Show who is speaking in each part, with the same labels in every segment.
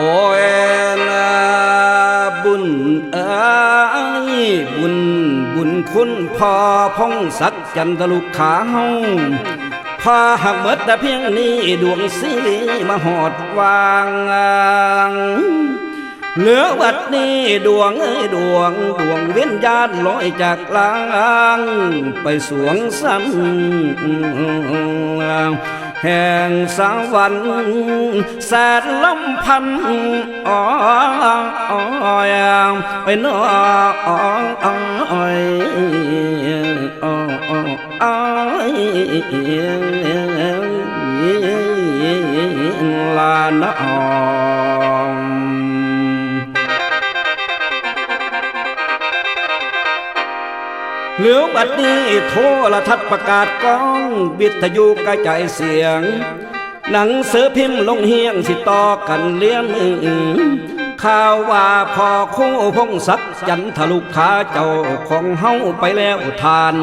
Speaker 1: โอ้ยนะบุญเอ้ยบุญบุญคุณพ่อพงศักดิ์จันทลุกขาเฮาพาหักเบิดแต่เพียงนี้ดวงสีมาหอดวางเหลือวัดนี้ดวงเอ้ยดวงดวงเว้นญาติลอยจากลาง ไปสวงสัน แห่งสวรรค์แสนลำพันอ้อยไอ้น้อยลานะออ หลือบัดนี้โทรทัศน์ประกาศกล้อง วิทยุกระจายเสียง หนังสือพิมพ์ลงเฮียงสิต่อกันเลี้ยงข่าวว่าพอคู่พงศักดิ์จันทลุกขาเจ้าของเฮาไปแล้วทาน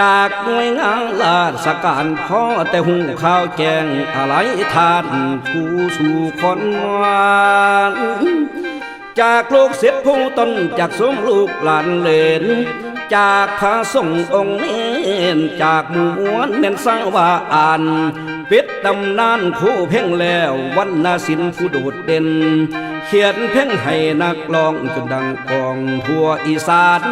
Speaker 1: จากหน่วยงานราชการพ่อแต่หูข่าวแจงอะไรทานผู้สู่คนวานจากลูกศิษย์ผู้ตนจากสมลูกหลานเลน จากพระสงฆ์องค์เนนจากหมวนเน้นสร้างว่าอ่านปิดตำนานคู่เพ่งแล้ววันนาสินผู้โดดเด่น เขียนเพ่งให้นักร้องจนดังกองทั่วอีสาน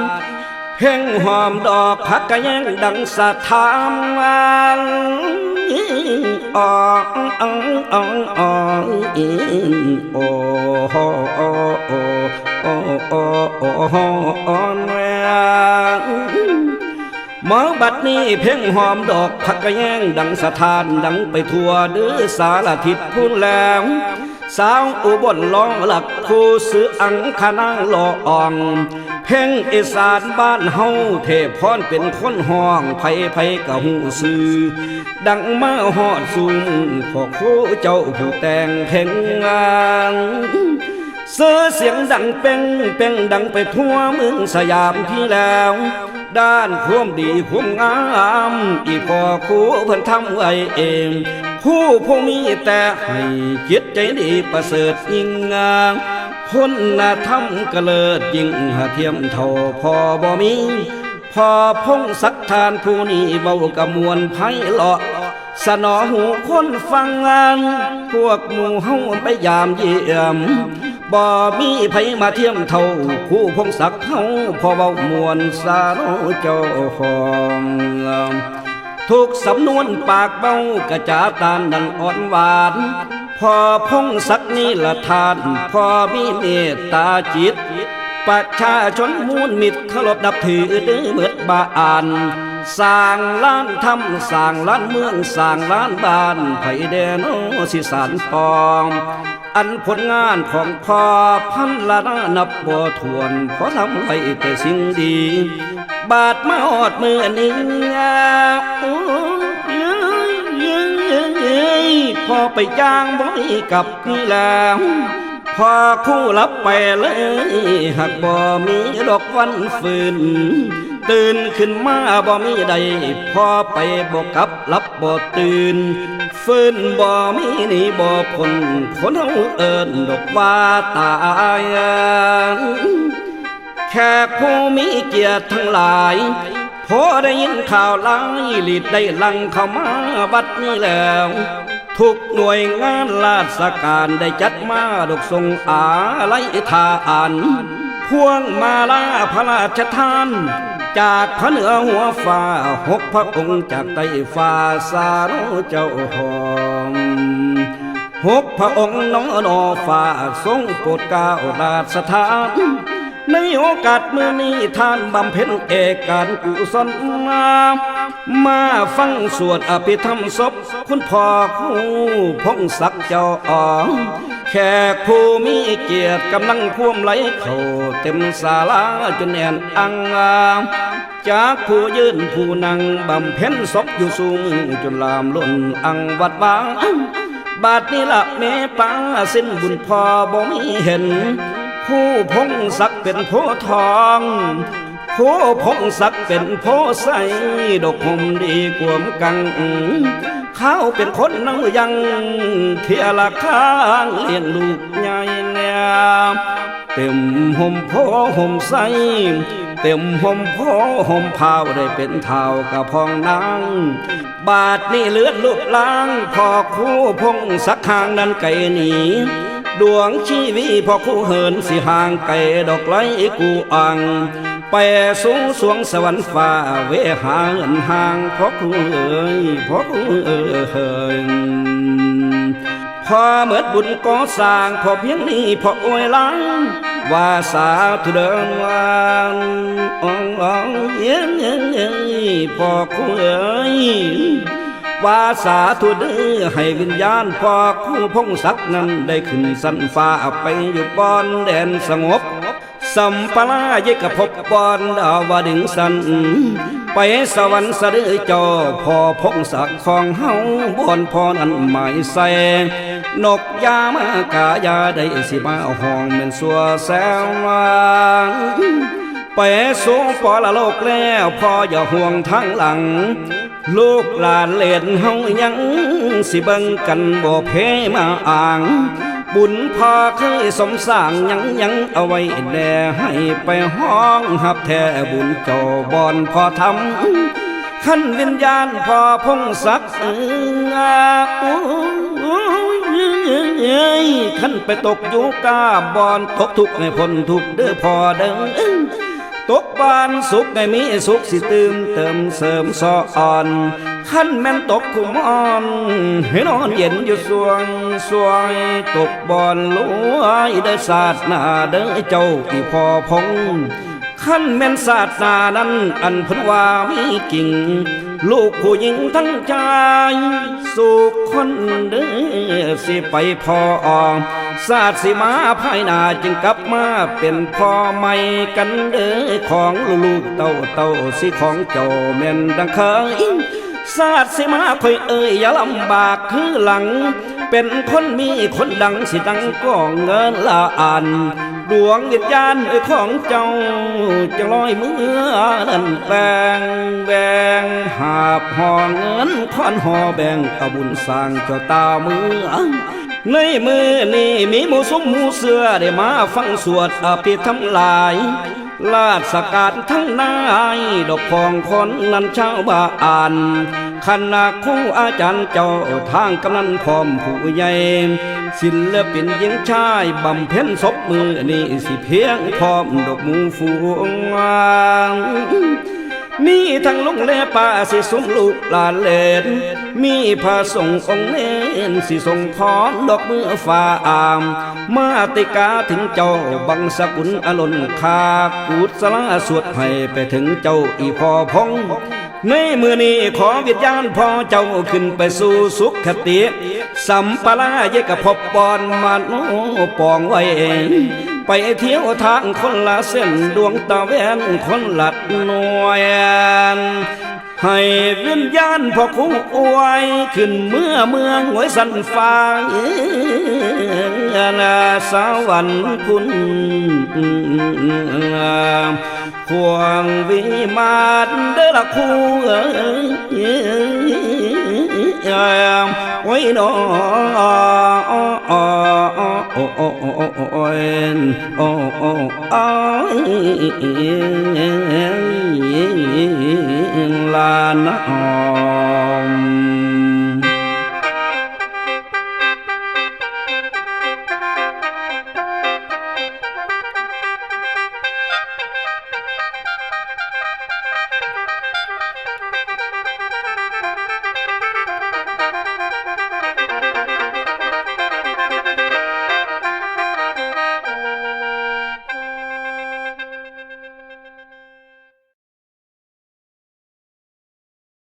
Speaker 1: เพ่งหอมดอกพักกะแยงดังสะทามวันอ๋ออ๋ออ๋ออ๋อโอ้โอโอโอโอโอโอโอ้อ่อ นแวงบัดนี้เพ่งหอมดอกพักกะแยงดังสะทานดังไปทั่วดื้อสารทิศพูนแล้วสาวอุบลร้องหลักคู่ซื้ออังคณางหล่ออ่อง เพ่งอีสานบ้านเฮาเทพรเป็นคนห้องไผไผกะหูซื้อ ดังมาหอดสูงพอคู่เจ้าผู้แต่งเพ่งงานเสือเสียงดังเป้งเป้งดังไปทั่วเมืองสยามที่แล้ว ด้านความดีความงาม อีกพอคู่เพิ่นทำไว้เองคู่ผู้มีแต่ให้จิตใจดีประเสริฐยิ่งงามคนน่ะทำกระเลิดยิ่งหาเทียมเท่าพอบ่มีพอพงสักทานผู้นี้เบากระมวลไพเราะ สนอหูคนฟังงาน พวกหมู่เฮาไปยามเยี่ยม บ่มีไผมาเทียมเท่า คู่พงศักดิ์เฮาพอเบามวนสารเจ้าของทุกสำนวนปากเบากระจาตานดังอ่อนหวานพอพงศักดิ์นี่ละทาน พอมีเมตตาจิต ประชาชนมูลมิตรเคารพนับถือดื้อเมิดบาอานสร้างล้านทำสร้างล้านเมืองสร้างล้านบ้านไผแดนโอสิสานปอง อันผลงานของพ่อพันละนานับบ่ทวนเพราะทำไว้แต่สิ่งดี บาดมาอดมือนี้พอไปจ้างบ่มีกับนี่แล้วพอคู่รับไปเลยหากบ่มีดอกวันฟืนตื่นขึ้นมาบ่มีใดพอไปบ่กลับรับบ่ตื่น ฟื้นบ่มีนี่บ่พ้นคนเฮาเอิ้นดอกว่าตายแขกผู้มีเกียรติทั้งหลายพอได้ยินข่าวร้ายลีดได้ลังเข้ามาบัดนี้แล้ว ทุกหน่วยงานราชการได้จัดมาดกทรงอาไลทาอันพวงมาลาพระราชทาน จากพระเหนือหัวฟ้าหกพระองค์จากใต้ฟ้าสารเจ้าหอมหกพระองค์น้องนอฟ้าทรงโปรดเกล้าราชทาน ในโอกาสเมื่อนี้ท่านบำเพ็ญเอกการกุศลมามาฟังสวดอภิธรรมศพคุณพ่อคู่พงศักดิ์เจ้าอ๋อง แขกผู้มีเกียรติกำลังพ่วมไหลเข้าเต็มศาลาจนแน่นอังอางจากผู้ยืนผู้นั่งบำเพ็ญศพอยู่สูงจนลามล้นอังวัดบางบาดนี้ละแม่ป้าสิ้นบุญพอบ่มีเห็น ผู้พงศักเป็นโพธิ์ทองผู้พงศักเป็นโพใสดอกหมดีกวมกัง ข้าเป็นคนนั่งยังเทียละข้างเลี้ยงลูกใหญ่แนวเต็มห่มโพห่มใสเต็มห่มโพห่มพาวได้เป็นเท่ากับพองนางบาทนี่เลือดลุกล้างพอคู่พงสักข้างนั้นไก่หนีดวงชีวีพอคู่เหินสิห่างไก่ดอกไม้กูอ่าง ไปสูงสวงสวรรค์ฟ้าเวหาเงินห่างพอคู่เอ๋ยพอคู่เอ๋ยพอเมื่อบุญก่อสร้างพอเพียงนี้พออวยล้างว่าสาธุเดิมวานอ่องอ่องเย็นเย็นเย็นพอคู่เอ๋ยว่าสาธุเด้อให้วิญญาณพอคู่พงศักดิ์นั้นได้ขึ้นสันฟ้าไปอยู่บอนแดนสงบ สัมปลายกพบบอนดาวดึงสัน ไปสวรรค์สะดือจอพอพงศักของเฮาบอนพอนันหมายใส่นกยามากายาได้สิมาห้องเป็นสัวแซววางไปสู่ปอละโลกแล้วพออย่าห่วงทางหลัง ลูกหลานเล่นเฮายังสิเบิ่งกันบ่เพมาอ่าง บุญพอเคยสมสร้างยังยังเอาไว้แด่ให้ไปห้องหับแท่บุญเจ้าบอนพอทำขั้นวิญญาณพอพงศักดิ์เอ้ยขั้นไปตกอยู่กาบอนตกทุกข์ให้พ้นทุกข์เด้อพอเด้อตกบานสุขให้มีสุขสิตื่มเติมเสริมสออ่อน ขั้นแม่นตกคุมอ่อนให้นอนเย็นอยู่สวงสวงตกบอนลวยได้ศาสนาเด้อเจ้าที่พอพงขั้นแม่นศาสนานั้นอันพันว่ามีกิ่ง ลูกผู้หญิงทั้งชายสู่คนเด้อสิไปพอออกศาสตร์สิมาภายนาจึงกลับมาเป็นพ่อใหม่กันเด้อของลูกเต้าเต้าสิของเจ้าแม่นดังเคย ศาสสิมาคอยเอ่ยอย่าลำบากคือหลัง เป็นคนมีคนดังสิดังก็เงินละอันดวงวิญญาณเอ่ยของเจ้าจะลอยมือนั่นแบงแบงหาบห่อเงินคอนห่อแบงเอาบุญสร้างเจ้าตาเมือในมือนี่มีหมูซุ้มหมูเสือได้มาฟังสวดอภิธรรมหลาย ลาดสกัดทั้งนายดอกพองคนนั้นชาวบ้านคณะครูอาจารย์เจ้าทางกำนันพร้อมผู้ใหญ่ศิลปินหญิงชายบำเพ็ญศพมือนี่สิเพียงพร้อมดอกมูฟูง มีทั้งลุงและป้าสิสมลูกหลานเลนมีพระสงฆ์องค์เน้นสิส่งพรดอกมือฟ้าอาม มาติกาถึงเจ้าบังสกุลอลนคากูดสลาสวดให้ไปถึงเจ้าอีพอพงในมือนี้ขอวิญญาณพ่อเจ้าขึ้นไปสู่สุขคติ สัมปลาเยกพบบอนมันโอปองไว้ ไปเที่ยวทางคนละเส้นดวงตาแวนคนละหน่วยให้วิญญาณพ่อคุ้อวยขึ้นเมื่อเมืองหวยสันฟ้านาสวรรค์คุณควงวิมานเดละคู่เอ้ย ไว้นอโอ้โอ้โอ้โอ้โอ้โอ้โอ้ลานะ